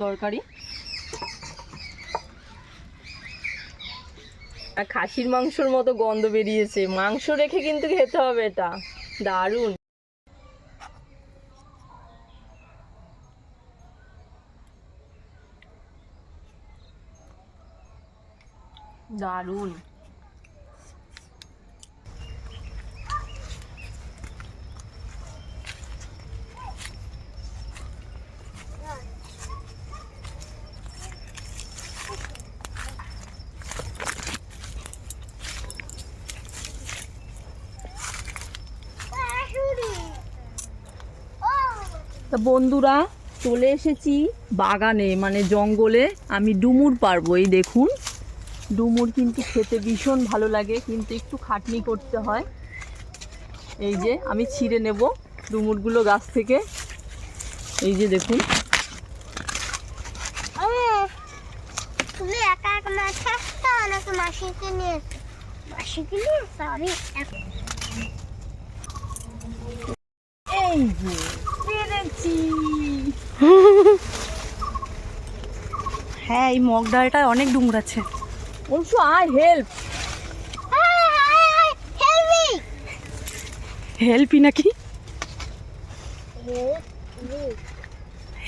তরকারি। খাসির মাংসর মতো গন্ধ বেরিয়েছে। মাংস রেখে কিন্তু খেতে হবে এটা। দারুণ দারুণ। বন্ধুরা চলে এসেছি বাগানে মানে জঙ্গলে। আমি ডুমুর পারব এই দেখুন। ডুমুর কিন্তু খেতে ভীষণ ভালো লাগে কিন্তু একটু খাটনি করতে হয়। এই যে আমি ছিঁড়ে নেব ডুমুরগুলো গাছ থেকে। এই যে দেখুন। এই যে হ্যাঁ এই মগ ডালটায় অনেক ডুমুর আছে। অংশু, আয় হেল্প! হেল্পই নাকি?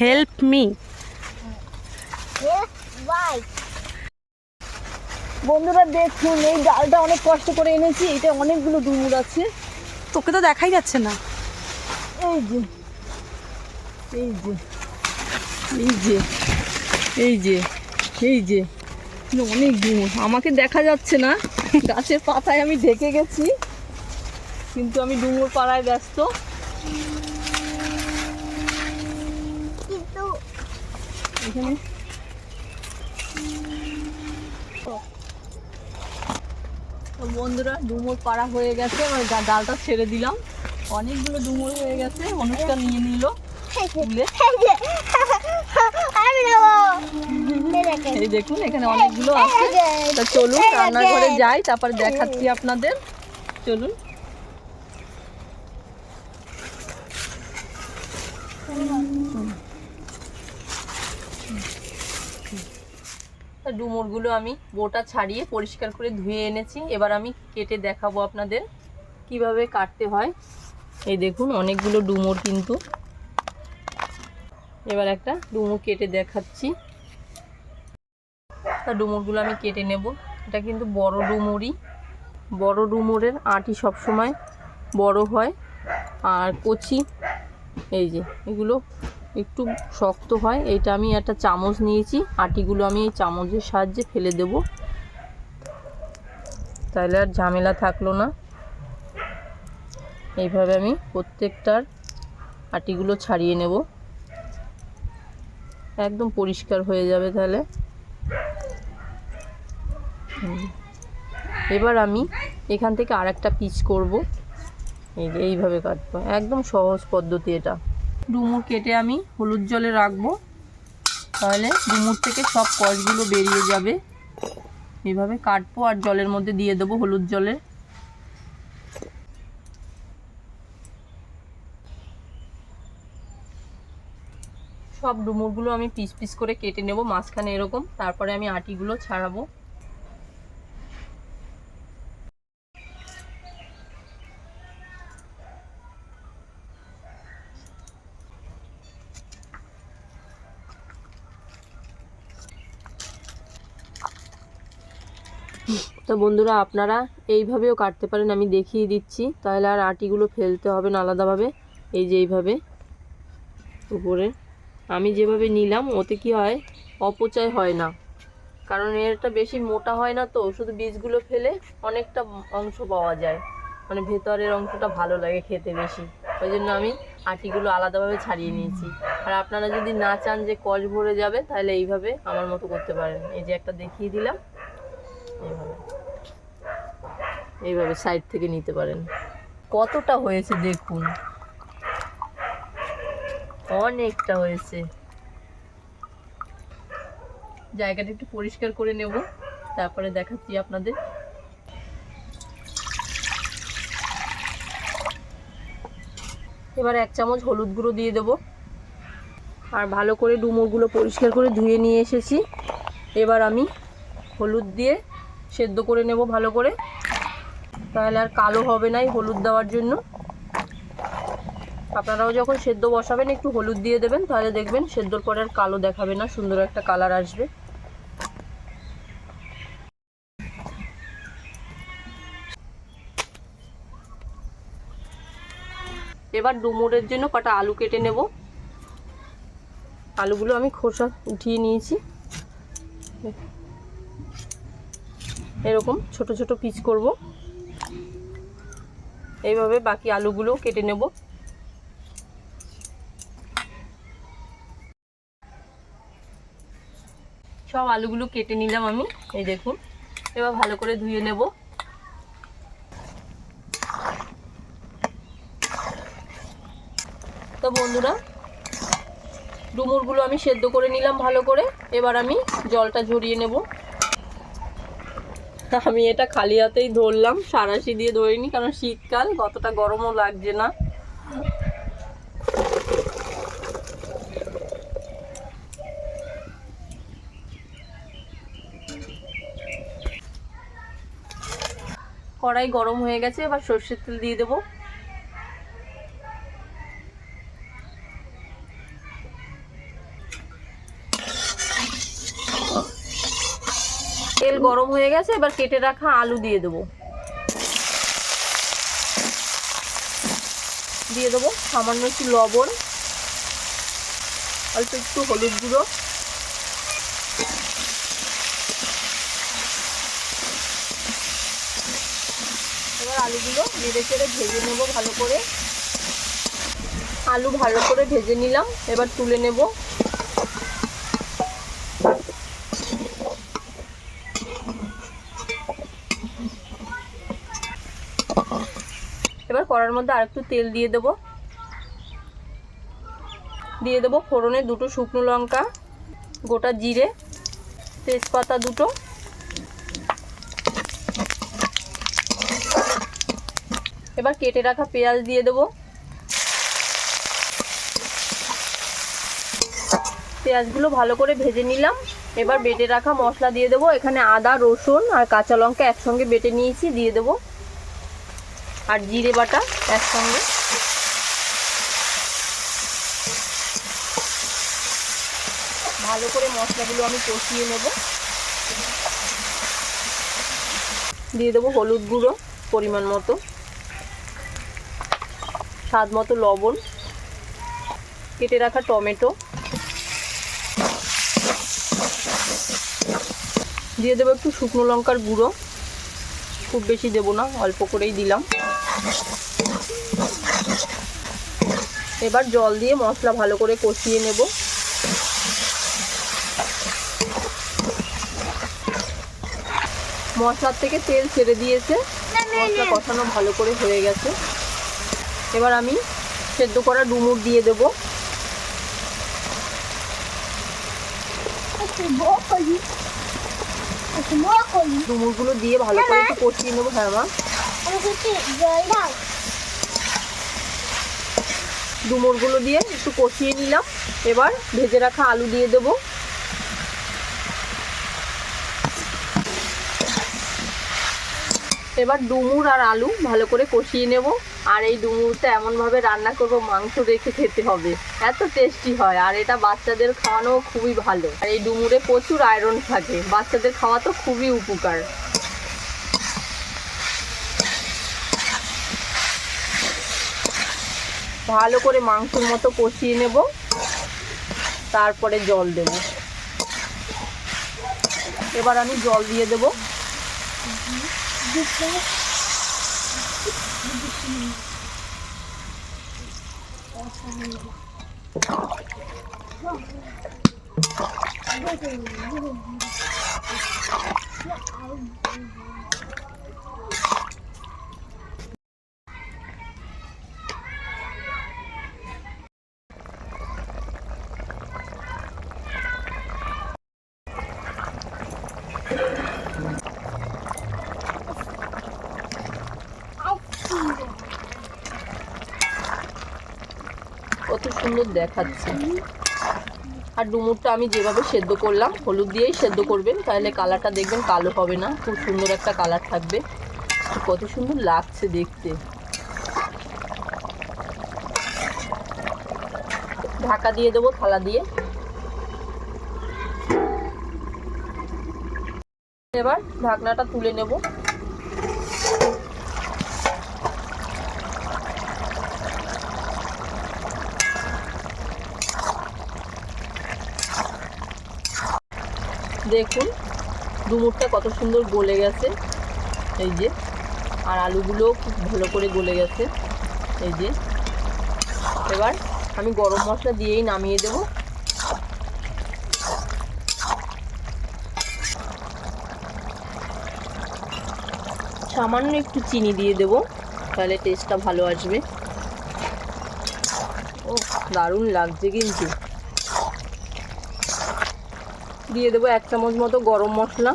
হেল্প মি বন্ধুরা, দেখুন, এই ডালটা অনেক কষ্ট করে এনেছি এটা অনেকগুলো ডুমুর আছে। তোকে তো দেখাই যাচ্ছে না। এই যে। এই যে এই যে এই যে এই যে অনেক ডুমুর আমাকে দেখা যাচ্ছে না, গাছের পাতায় আমি ঢেকে গেছি, কিন্তু আমি ডুমুর পাড়ায় ব্যস্ত। এখানে। বন্ধুরা, ডুমুর পাড়া হয়ে গেছে আমি ডালটা ছেড়ে দিলাম। অনেকগুলো ডুমুর হয়ে গেছে অনুষ্ঠান নিয়ে নিল। এই দেখুন এখানে অনেকগুলো আছে। তা চলুন রান্নাঘরে যাই তারপর দেখাচ্ছি আপনাদের। চলুন। তা ডুমুরগুলো আমি বোটা ছাড়িয়ে পরিষ্কার করে ধুয়ে এনেছি। এবার আমি কেটে দেখাবো আপনাদের কীভাবে কাটতে হয়। এই দেখুন অনেকগুলো ডুমুর কিন্তু। এবার একটা ডুমুর কেটে দেখাচ্ছি। তা ডুমুরগুলো আমি কেটে নেব। এটা কিন্তু বড় ডুমুরই। বড় ডুমুরের আটি সবসময় বড় হয়। আর কচি, এই যে, এগুলো একটু শক্ত হয়। এইটা আমি একটা চামচ নিয়েছি। আটিগুলো আমি এই চামচের সাহায্যে ফেলে দেব। তাহলে আর ঝামেলা থাকল না। এইভাবে আমি প্রত্যেকটার আটিগুলো ছাড়িয়ে নেব। একদম পরিষ্কার হয়ে যাবে তাহলে। এবার আমি এখান থেকে আরেকটা পিস করব। এই এইভাবে কাটবো। একদম সহজ পদ্ধতি এটা। ডুমুর কেটে আমি হলুদ জলে রাখব। তাহলে ডুমুর থেকে সব কষগুলো বেরিয়ে যাবে। এইভাবে কাটবো আর জলের মধ্যে দিয়ে দেবো হলুদ জলে। সব ডুমুরগুলো আমি পিস পিস করে কেটে নেব, মাঝখানে এরকম। তারপরে আমি আটিগুলো ছাড়াবো। তো বন্ধুরা, আপনারা এইভাবেও কাটতে পারেন, আমি দেখিয়ে দিচ্ছি। তাহলে আর আটিগুলো ফেলতে হবে না আলাদাভাবে। এই যে এইভাবে উপরে। আমি যেভাবে নিলাম, ওতে কি হয়? অপচয় হয় না। কারণ এরটা বেশি মোটা হয় না তো, শুধু বীজগুলো ফেলে অনেকটা অংশ পাওয়া যায়। মানে ভেতরের অংশটা ভালো লাগে খেতে বেশি। ওই জন্য আমি আটিগুলো আলাদাভাবে ছাড়িয়ে নিয়েছি। আর আপনারা যদি না চান যে কষ ভরে যাবে, তাহলে এইভাবে আমার মতো করতে পারেন। এই যে একটা দেখিয়ে দিলাম, এইভাবে। এইভাবে সাইড থেকে নিতে পারেন। কতটা হয়েছে দেখুন। অনেকটা হয়েছে। জায়গাটা একটু পরিষ্কার করে নেব, তারপরে দেখাচ্ছি আপনাদের। এবার এক চামচ হলুদ গুঁড়ো দিয়ে দেবো। আর ভালো করে ডুমুরগুলো পরিষ্কার করে ধুয়ে নিয়ে এসেছি। এবার আমি হলুদ দিয়ে সেদ্ধ করে নেব ভালো করে। তাহলে আর কালো হবে না হলুদ দেওয়ার জন্য। আপনারাও যখন সেদ্ধ বসাবেন, একটু হলুদ দিয়ে দেবেন, তাহলে দেখবেন সেদ্ধর পরে আর কালো দেখাবে না, সুন্দর একটা কালার আসবে। এবার ডুমুরের জন্য কটা আলু কেটে নেব। আলুগুলো আমি খোসা উঠিয়ে নিয়েছি। এরকম ছোট ছোট পিস করব। এইভাবে বাকি আলুগুলো কেটে নেব। সব আলুগুলো কেটে নিলাম আমি। এই দেখুন, এবার ভালো করে ধুয়ে নেব। তো বন্ধুরা, ডুমুরগুলো আমি সেদ্ধ করে নিলাম ভালো করে। এবার আমি জলটা ঝরিয়ে নেব। আমি এটা খালি হাতেই ধরলাম, সারাশি দিয়ে ধরিনি, কারণ শীতকাল, কতটা গরমও লাগছে না। কড়াই গরম হয়ে গেছে, এবার সর্ষের তেল দিয়ে দেবো। তেল গরম হয়ে গেছে, এবার কেটে রাখা আলু দিয়ে দেবো। দিয়ে দেবো সামান্য একটু লবণ, অল্প একটু হলুদ গুঁড়ো এবার আলুগুলো নেড়ে চেড়ে ভেজে নেব ভালো করে। আলু ভালো করে ভেজে নিলাম, এবার তুলে নেব। এবার কড়ার মধ্যে আর একটু তেল দিয়ে দেব। দিয়ে দেবো ফোড়নে দুটো শুকনো লঙ্কা, গোটা জিরে, তেজপাতা দুটো। এবার কেটে রাখা পেঁয়াজ দিয়ে দেবো। পেঁয়াজগুলো ভালো করে ভেজে নিলাম। এবার বেটে রাখা মশলা দিয়ে দেবো। এখানে আদা, রসুন আর কাঁচা লঙ্কা একসঙ্গে বেটে নিয়েছি, দিয়ে দেবো। আর জিরে বাটা একসঙ্গে। ভালো করে মশলাগুলো আমি কষিয়ে নেব। দিয়ে দেবো হলুদ গুঁড়ো পরিমাণ মতো। স্বাদ মতো লবণ, কেটে রাখা টমেটো। দিয়ে দেবো একটু শুকনো লঙ্কার গুঁড়ো। খুব বেশি দেবো না, অল্প করেই দিলাম। এবার জল দিয়ে মশলা ভালো করে কষিয়ে নেব। মশলার থেকে তেল ছেড়ে দিয়েছে। মশলা কষানো ভালো করে হয়ে গেছে। এবার আমি সেদ্ধ করা ডুমুর দিয়ে দেবো। ডুমুরগুলো দিয়ে ভালো করে একটু কষিয়ে নেব হ্যাঁ মা। ডুমুরগুলো দিয়ে একটু কষিয়ে নিলাম। এবার ভেজে রাখা আলু দিয়ে দেবো। এবার ডুমুর আর আলু ভালো করে কষিয়ে নেব। আর এই ডুমুরটা এমনভাবে রান্না করব, মাংস রেখে খেতে হবে। এত টেস্টি হয়। আর এটা বাচ্চাদের খাওয়ানো খুবই ভালো। আর এই ডুমুরে প্রচুর আয়রন থাকে। বাচ্চাদের খাওয়া তো খুবই উপকার। ভালো করে মাংসের মতো কষিয়ে নেব। তারপরে জল দেব। এবার আমি জল দিয়ে দেব। কত সুন্দর দেখাচ্ছে। আর ডুমুরটা আমি যেভাবে সেদ্ধ করলাম, হলুদ দিয়েই সেদ্ধ করবেন। তাহলে কালারটা দেখবেন কালো হবে না, খুব সুন্দর একটা কালার থাকবে। কত সুন্দর লাগছে দেখতে। ঢাকা দিয়ে দেবো, থালা দিয়ে। এবার ঢাকনাটা তুলে নেব। দেখুন, ডুমুরটা কত সুন্দর গলে গেছে। এই যে, আর আলুগুলোও খুব ভালো করে গলে গেছে। এই যে, এবার আমি গরম মশলা দিয়েই নামিয়ে দেব। সামান্য একটু চিনি দিয়ে দেব, তাহলে টেস্টটা ভালো আসবে। ও দারুণ লাগছে কিন্তু। দিয়ে দেবো এক চামচ মতো গরম মশলা।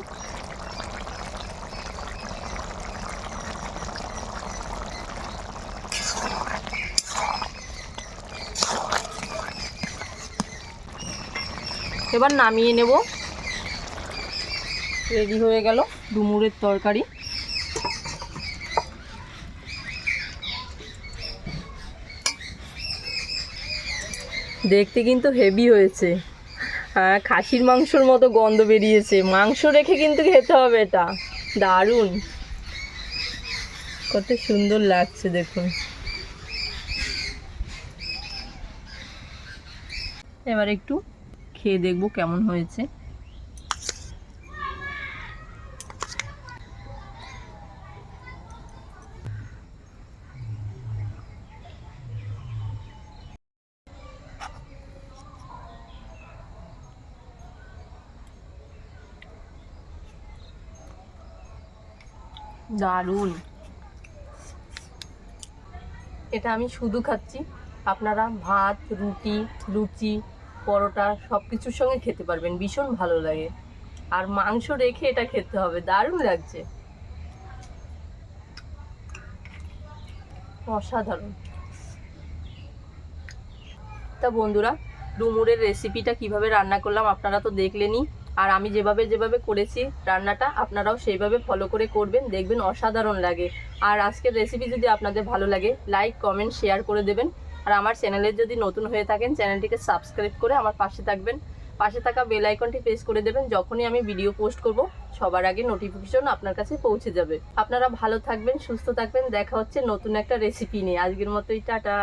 এবার নামিয়ে নেব। রেডি হয়ে গেল ডুমুরের তরকারি। দেখতে কিন্তু হেভি হয়েছে। হ্যাঁ খাসির মাংসর মতো গন্ধ বেরিয়েছে। মাংস রেখে কিন্তু খেতে হবে এটা। দারুণ। কত সুন্দর লাগছে দেখুন। এবার একটু খেয়ে দেখব কেমন হয়েছে। দারুণ। এটা আমি শুধু খাচ্ছি। আপনারা ভাত, রুটি, লুচি, পরোটা সব কিছুর সঙ্গে খেতে পারবেন, ভীষণ ভালো লাগে। আর মাংস রেখে এটা খেতে হবে, দারুণ লাগছে। অসাধারণ। তা বন্ধুরা, ডুমুরের রেসিপিটা কীভাবে রান্না করলাম আপনারা তো দেখলেনই। আর আমি যেভাবে যেভাবে করেছি রান্নাটা, আপনারাও সেইভাবে ফলো করে করবেন, দেখবেন অসাধারণ লাগে। আর আজকের রেসিপি যদি আপনাদের ভালো লাগে লাইক কমেন্ট শেয়ার করে দেবেন। আর আমার চ্যানেলের যদি নতুন হয়ে থাকেন চ্যানেলটিকে সাবস্ক্রাইব করে আমার পাশে থাকবেন। পাশে থাকা বেল আইকনটি প্রেস করে দেবেন, যখনই আমি ভিডিও পোস্ট করব, সবার আগে নোটিফিকেশন আপনার কাছে পৌঁছে যাবে। আপনারা ভালো থাকবেন, সুস্থ থাকবেন, দেখা হচ্ছে নতুন একটা রেসিপি নিয়ে। আজকের মতোই, টাটা!